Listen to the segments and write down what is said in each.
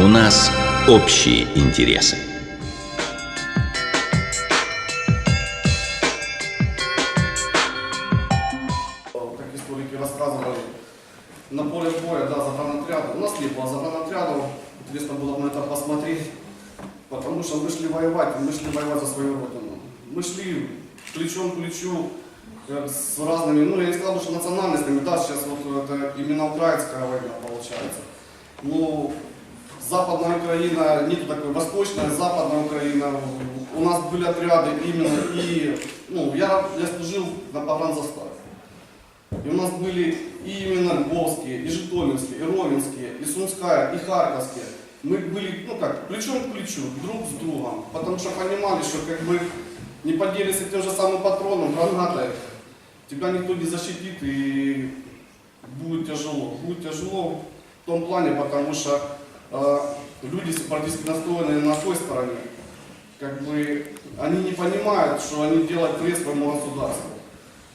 У нас общие интересы. как историки рассказывали, на поле боя, да, загранотряды. У нас не было загранотрядов, интересно было бы на это посмотреть, потому что мы шли воевать, мы шли воевать за свою родину. Мы шли плечом к плечу э, с разными, ну я не сказал что национальностями, да, сейчас вот это именно украинская война получается. Ну, Западная Украина, нету такой, восточная, западная Украина. У нас были отряды именно и, ну, я, я служил на погранзаставе. И у нас были и именно Львовские, и Житомирские, и Ровенские, и Сумская, и Харьковские. Мы были, ну как, плечом к плечу, друг с другом, потому что понимали, что как бы не поделишься тем же самым патроном, гранатой, тебя никто не защитит и будет тяжело. Будет тяжело в том плане, потому что люди сепаратистски настроенные на той стороне, как бы они не понимают, что они делают вред своему государству.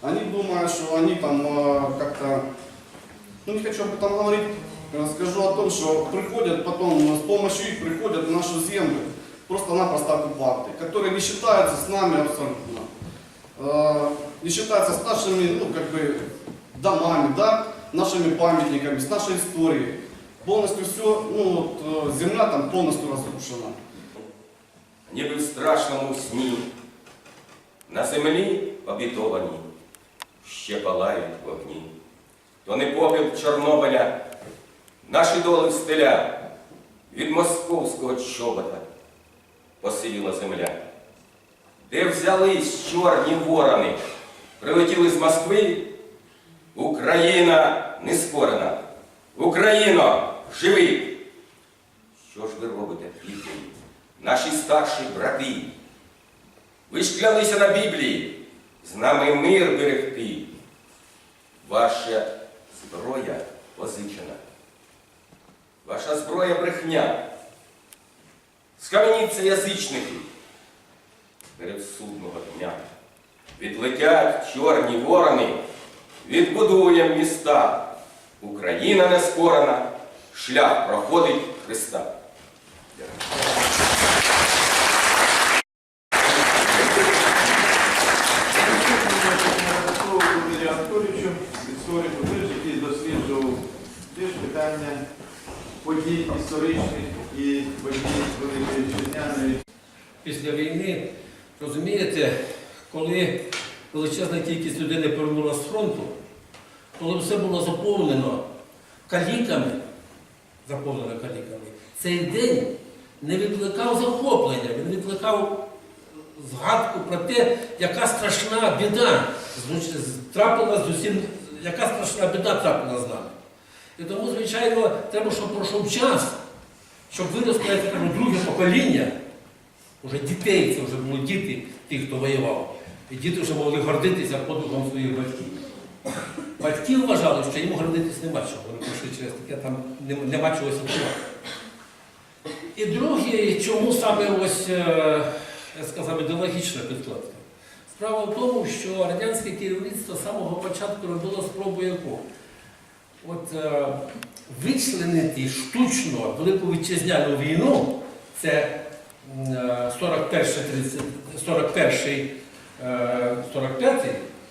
Они думают, что они там э, как-то, ну не хочу об этом говорить, скажу о том, что приходят потом, с помощью их приходят в нашу землю просто-напросто оккупанты, которые не считаются с нами абсолютно, Э, не считаются с нашими, ну как бы, домами, да, нашими памятниками, с нашей историей. Полностью все, ну вот, э, земля там полностью разрушена. ніби в страшному сні. На землі обітовані ще палають вогні. То не попіл Чорнобиля, наші доли стиля від московського чобота посивіла земля. Де взялись чорні ворони, прилетіли з Москви, Україна не скорена. Україно, живи! Що ж ви робите, діти? наші старші брати. Ви ж клялися на Біблії з нами мир берегти. Ваша зброя позичена. Ваша зброя брехня. Скам'яніться язичники перед судного дня. Відлетять чорні ворони, відбудуємо міста. Україна не скорена, шлях проходить Христа. Анатолійовичу, історику, теж, досліджував теж питання подій історичних і подій Великої після війни, розумієте, коли величезна кількість людей не повернулася з фронту, коли все було заповнено каліками, заповнено каліками, цей день не викликав захоплення, він викликав згадку про те, яка страшна біда трапилась з усім, яка страшна біда трапила з нами. І тому, звичайно, треба, щоб пройшов час, щоб виросло, я друге покоління, Уже дітей, це вже були діти тих, хто воював. І діти вже могли гордитися подвигом своїх батьків. Батьки вважали, що йому гордитись нема чого. Вони через таке, там нема чого святкувати. І друге, чому саме ось, е, я сказав, ідеологічна підкладка? Справа в тому, що радянське керівництво з самого початку робило спробу яку? От е, вичленити штучно Велику Вітчизняну війну, це 41-45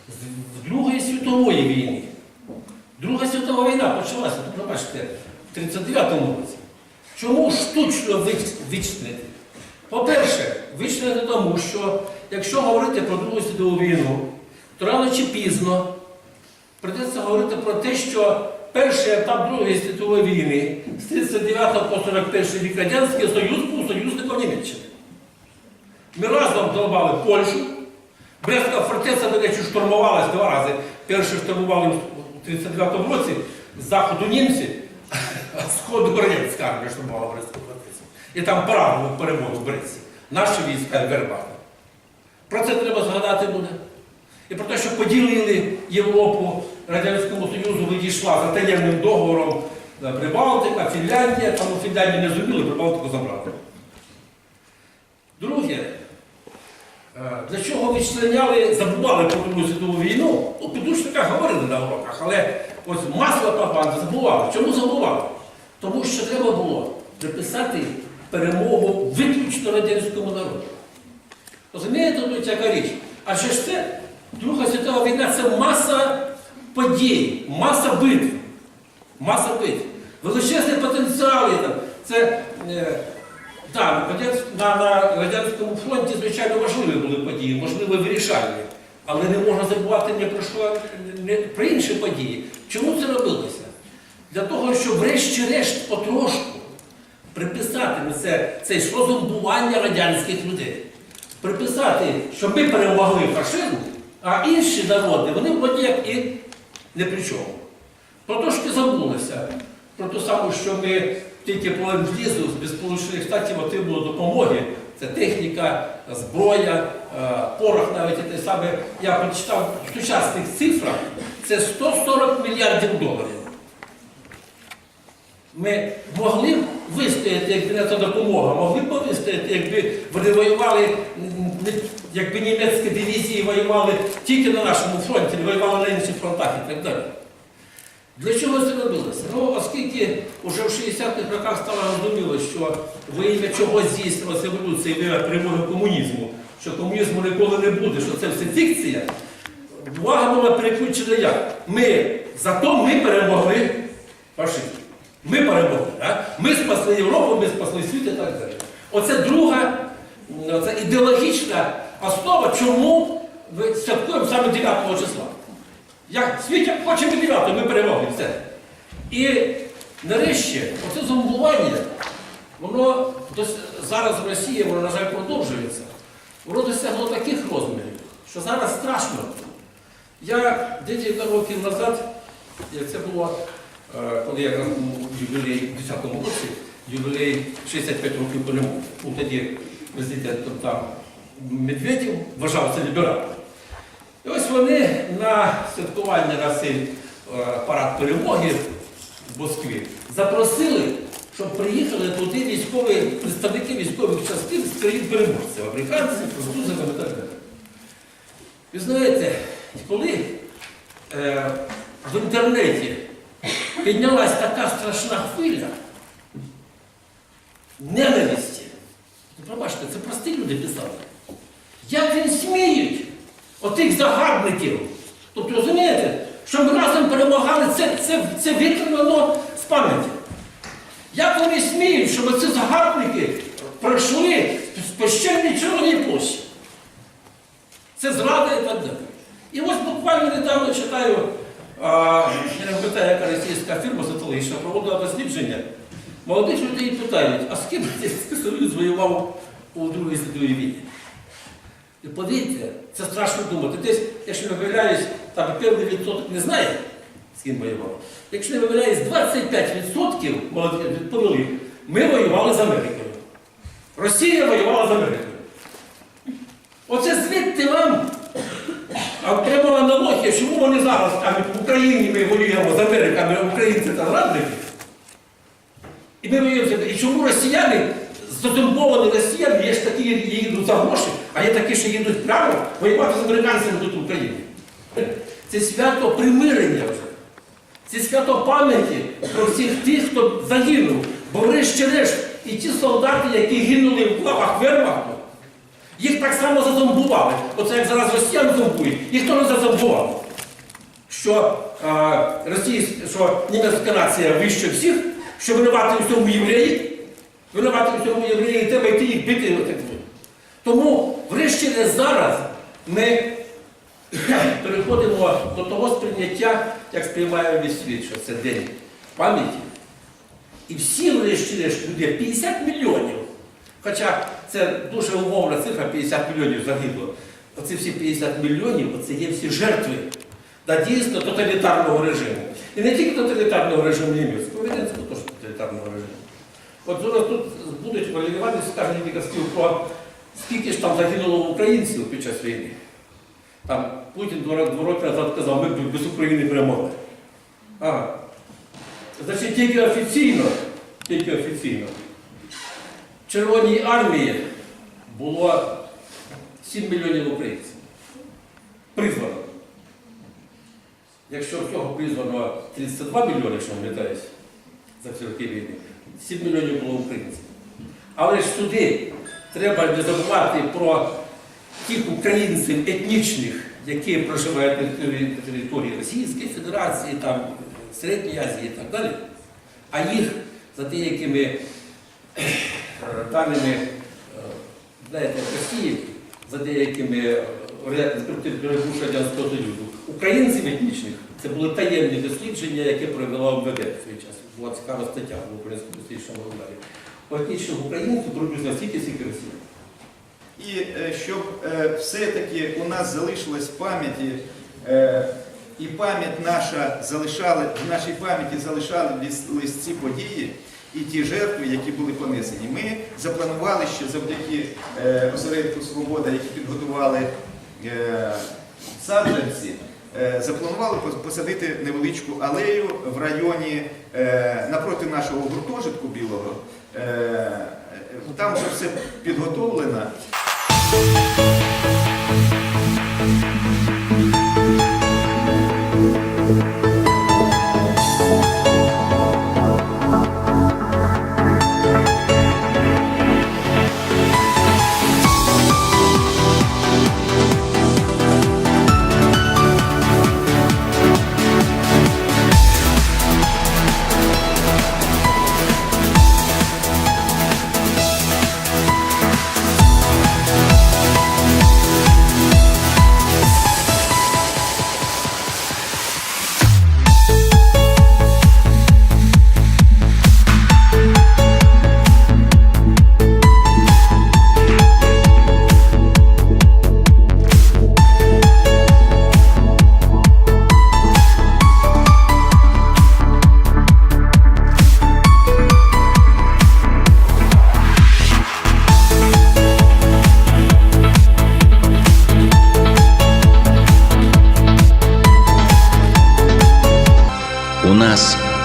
з Другої світової війни. Друга світова війна почалася, ну, пробачте, в 39-му році. Чому штучно вич- вичленити? По-перше, вичленити тому, що якщо говорити про Другу світову війну, то рано чи пізно придеться говорити про те, що перший етап Другої світової війни з 39 по 41 рік Радянський Союз був союзником Німеччини. Ми разом долбали Польщу. Брестська фортеця, до речі, штурмувалась два рази. Перший штурмували у 39 році з заходу німці, а з сходу радянська армія штурмувала Брестську фортецю. І там парад перемогу в Бресті. Наші війська Вербахта. Про це треба згадати буде. І про те, що поділили Європу Радянському Союзу відійшла за таємним договором е, Прибалтика, Фінляндія, там у Фінляндії не зуміли, Прибалтику забрали. Друге, е, для чого відчленяли, забували про Другу світову війну? У підручниках говорили на уроках, але ось масло пропаганди забували. Чому забували? Тому що треба було приписати перемогу виключно радянському народу. Розумієте, тут яка річ? Адже ж це Друга світова війна це маса подій, маса битв. Маса битв. Величезний потенціал. Це е, так, на, на Радянському фронті, звичайно, важливі були події, можливо, вирішальні. Але не можна забувати ні про що, не, про інші події. Чому це робилося? Для того, щоб врешті-решт потрошку приписати це, це йшло зомбування радянських людей. Приписати, що ми перемогли фашизм, а інші народи, вони вроді як і не при чому. Потрошки забулося про те саме, що ми тільки по ленд-лізу з Сполучених Штатів отримали допомоги. Це техніка, зброя, е, порох навіть і те саме. Я прочитав в сучасних цифрах, це 140 мільярдів доларів. Ми могли б вистояти, якби не та допомога, могли б вистояти, якби вони воювали, якби німецькі дивізії воювали тільки на нашому фронті, не воювали на інших фронтах і так далі. Для чого це робилося? Ну, оскільки вже в 60-х роках стало зрозуміло, що во ім'я чого здійснилася революція і перемоги комунізму, що комунізму ніколи не буде, що це все фікція, увага була переключена як? Ми, зато ми перемогли фашизм. Ми перемогли. Да? Ми спасли Європу, ми спасли світ і так далі. Оце друга, це ідеологічна основа, чому ми святкуємо саме 9 числа. Як світ як хоче 9, ми перемогли. Все. І нарешті, оце зомбування, воно зараз в Росії, воно, на жаль, продовжується. Воно досягло таких розмірів, що зараз страшно. Я декілька років назад, це було, е, коли я був ювілей у 10-му році, ювілей 65 років перемоги. Тоді президентом там Медведєв вважався лібералом. І ось вони на святкування на цей е, парад перемоги в Москві запросили, щоб приїхали туди військові, представники військових частин з країн переможців, американців, французів і так далі. Ви знаєте, коли е, в інтернеті піднялась така страшна хвиля ненависті, пробачте, це прості люди писали. Як він сміють отих загарбників? Тобто, розумієте, що ми разом перемагали, це, це, це виконано з пам'яті. Як вони сміють, щоб ці загарбники пройшли по щільній Червоній площі? Це зрада і так далі. І ось буквально недавно читаю, я не пам'ятаю, яка російська фірма соціологічна проводила дослідження. Молодих людей питають, а з ким Союз воював у Другій світовій війні? І повірте, це страшно думати. Десь, якщо не виявляюсь, там певний відсоток не знає, з ким воював. Якщо не виявляюсь, 25% молодих відповіли, ми воювали з Америкою. Росія воювала з Америкою. Оце звідти вам а прямо аналогія, чому вони зараз кажуть, в Україні ми воюємо з Америкою, а українці та зрадники. І ми воюємо, і чому росіяни, зазомбовані росіяни, є ж такі, які їдуть за гроші, а є такі, що їдуть прямо воювати з американцями тут в Україні. Це свято примирення вже. Це свято пам'яті про всіх тих, хто загинув. Бо врешті-решт і ті солдати, які гинули в лавах Вермахту, їх так само зазомбували. Оце як зараз росіян зомбують, їх теж зазомбували. Що, що німецька нація вище всіх, що винувати у цьому євреї, винувати у цьому євреї, треба йти їх бити. і. Тому, врешті зараз ми переходимо до того сприйняття, як сприймає весь світ, що це день пам'яті. І всі, врешті-решт, люди, 50 мільйонів. Хоча це дуже умовна цифра, 50 мільйонів загибло. Оці всі 50 мільйонів, оце є всі жертви да, дійсно тоталітарного режиму. І не тільки тоталітарного режиму німецького, радянського теж тоталітарного режиму. От зараз тут будуть Іванович скаже кілька про скільки ж там загинуло українців під час війни. Там Путін два, роки назад казав, ми без України перемогли. Ага. Значить, тільки офіційно, тільки офіційно. В Червоній армії було 7 мільйонів українців. Призвано. Якщо всього призвано 32 мільйони, якщо пам'ятаюсь, за ці роки війни, 7 мільйонів було українців. Але ж сюди треба не забувати про тих українців етнічних, які проживають на території, Російської Федерації, там, Середньої Азії і так далі. А їх за деякими е, даними, е, знаєте, Росії, за деякими е, Радянського Союзу, українців етнічних це були таємні дослідження, які провела МВД в свій час. Була цікава стаття в українському дослідчому журналі. Етнічних українців приблизно стільки, скільки Росії. І е, щоб е, все-таки у нас залишилось в пам'яті, е, і пам'ять наша залишали, в нашій пам'яті залишались ці події і ті жертви, які були понесені. Ми запланували ще завдяки осередку Свобода, які підготували саджанці, запланували посадити невеличку алею в районі напроти нашого гуртожитку білого. Е, Там вже все підготовлено.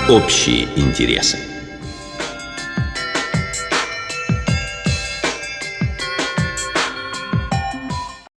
Общие интересы.